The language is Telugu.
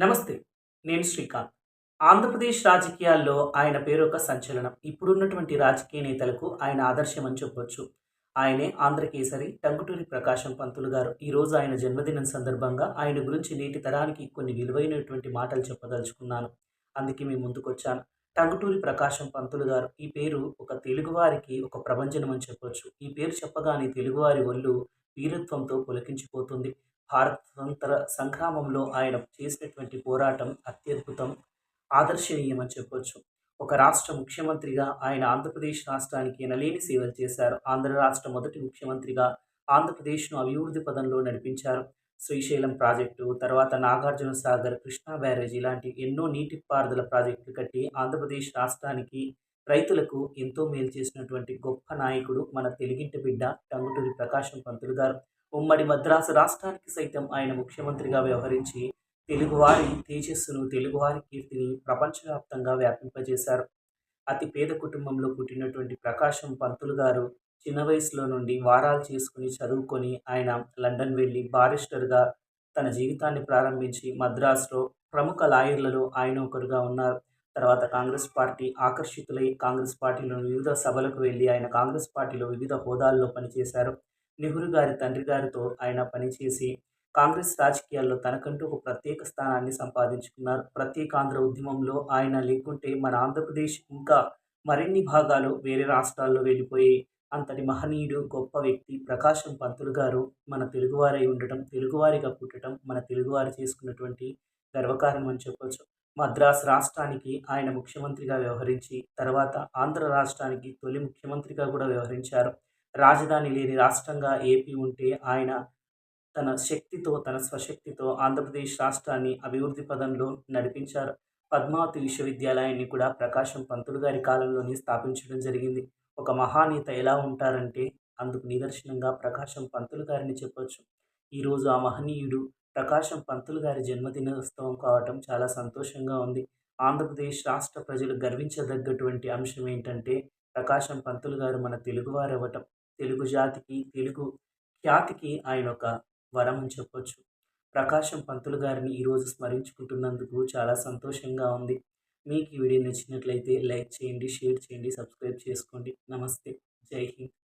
నమస్తే నేను శ్రీకాంత్. ఆంధ్రప్రదేశ్ రాజకీయాల్లో ఆయన పేరు ఒక సంచలనం. ఇప్పుడున్నటువంటి రాజకీయ నేతలకు ఆయన ఆదర్శం అని చెప్పొచ్చు. ఆయనే ఆంధ్రకేసరి టంగుటూరి ప్రకాశం పంతులు గారు. ఈరోజు ఆయన జన్మదినం సందర్భంగా ఆయన గురించి నేటి తరానికి కొన్ని విలువైనటువంటి మాటలు చెప్పదలుచుకున్నాను. అందుకే మీ ముందుకొచ్చాను. టంగుటూరి ప్రకాశం పంతులు గారు ఈ పేరు ఒక తెలుగువారికి ఒక ప్రభంజనం అని చెప్పొచ్చు. ఈ పేరు చెప్పగానే తెలుగువారి ఒళ్ళు వీరత్వంతో పులకించిపోతుంది. భారత స్వతంత్ర సంగ్రామంలో ఆయన చేసినటువంటి పోరాటం అత్యద్భుతం ఆదర్శనీయమని చెప్పొచ్చు. ఒక రాష్ట్ర ముఖ్యమంత్రిగా ఆయన ఆంధ్రప్రదేశ్ రాష్ట్రానికి ఎనలేని సేవలు చేశారు. ఆంధ్ర రాష్ట్ర మొదటి ముఖ్యమంత్రిగా ఆంధ్రప్రదేశ్ను అభివృద్ధి పదంలో నడిపించారు. శ్రీశైలం ప్రాజెక్టు తర్వాత నాగార్జున సాగర్ కృష్ణా బ్యారేజ్ ఇలాంటి ఎన్నో నీటిపారుదల ప్రాజెక్టులు కట్టి ఆంధ్రప్రదేశ్ రాష్ట్రానికి రైతులకు ఎంతో మేలు చేసినటువంటి గొప్ప నాయకుడు మన తెలుగింటి బిడ్డ టంగుటూరి ప్రకాశం పంతులు గారు. ఉమ్మడి మద్రాసు రాష్ట్రానికి సైతం ఆయన ముఖ్యమంత్రిగా వ్యవహరించి తెలుగువారి తేజస్సును తెలుగువారి కీర్తిని ప్రపంచవ్యాప్తంగా వ్యాపింపజేశారు. అతి పేద కుటుంబంలో పుట్టినటువంటి ప్రకాశం పంతులు గారు చిన్న వయసులో నుండి వారాలు చేసుకుని చదువుకొని ఆయన లండన్ వెళ్ళి బారిస్టర్గా తన జీవితాన్ని ప్రారంభించి మద్రాసులో ప్రముఖ లాయర్లలో ఆయన ఒకరుగా ఉన్నారు. తర్వాత కాంగ్రెస్ పార్టీ ఆకర్షితులై కాంగ్రెస్ పార్టీలో వివిధ సభలకు వెళ్ళి ఆయన కాంగ్రెస్ పార్టీలో వివిధ హోదాల్లో పనిచేశారు. నెహ్రూ గారి తండ్రి గారితో ఆయన పనిచేసి కాంగ్రెస్ రాజకీయాల్లో తనకంటూ ఒక ప్రత్యేక స్థానాన్ని సంపాదించుకున్నారు. ప్రత్యేక ఆంధ్ర ఉద్యమంలో ఆయన లేకుంటే మన ఆంధ్రప్రదేశ్ ఇంకా మరిన్ని భాగాలు వేరే రాష్ట్రాల్లో వెళ్ళిపోయి అంతటి మహనీయుడు గొప్ప వ్యక్తి ప్రకాశం పంతులు గారు మన తెలుగువారై ఉండటం తెలుగువారిగా పుట్టడం మన తెలుగువారు చేసుకున్నటువంటి గర్వకారణం అని చెప్పొచ్చు. మద్రాస్ రాష్ట్రానికి ఆయన ముఖ్యమంత్రిగా వ్యవహరించి తర్వాత ఆంధ్ర రాష్ట్రానికి తొలి ముఖ్యమంత్రిగా కూడా వ్యవహరించారు. రాజధాని లేని రాష్ట్రంగా ఏపీ ఉంటే ఆయన తన శక్తితో తన స్వశక్తితో ఆంధ్రప్రదేశ్ రాష్ట్రాన్ని అభివృద్ధి పదంలో నడిపించారు. పద్మావతి విశ్వవిద్యాలయాన్ని కూడా ప్రకాశం పంతులు గారి కాలంలోనే స్థాపించడం జరిగింది. ఒక మహానేత ఎలా ఉంటారంటే అందుకు నిదర్శనంగా ప్రకాశం పంతులు గారిని చెప్పొచ్చు. ఈరోజు ఆ మహనీయుడు ప్రకాశం పంతులు గారి జన్మదినోత్సవం కావటం చాలా సంతోషంగా ఉంది. ఆంధ్రప్రదేశ్ రాష్ట్ర ప్రజలు గర్వించదగ్గటువంటి అంశం ఏంటంటే ప్రకాశం పంతులు గారు మన తెలుగువారు అవ్వటం తెలుగు జాతికి తెలుగు ఖ్యాతికి ఆయన ఒక వరం అని చెప్పొచ్చు. ప్రకాశం పంతులు గారిని ఈరోజు స్మరించుకుంటున్నందుకు చాలా సంతోషంగా ఉంది. మీకు ఈ వీడియో నచ్చినట్లయితే లైక్ చేయండి షేర్ చేయండి సబ్స్క్రైబ్ చేసుకోండి. నమస్తే. జై హింద్.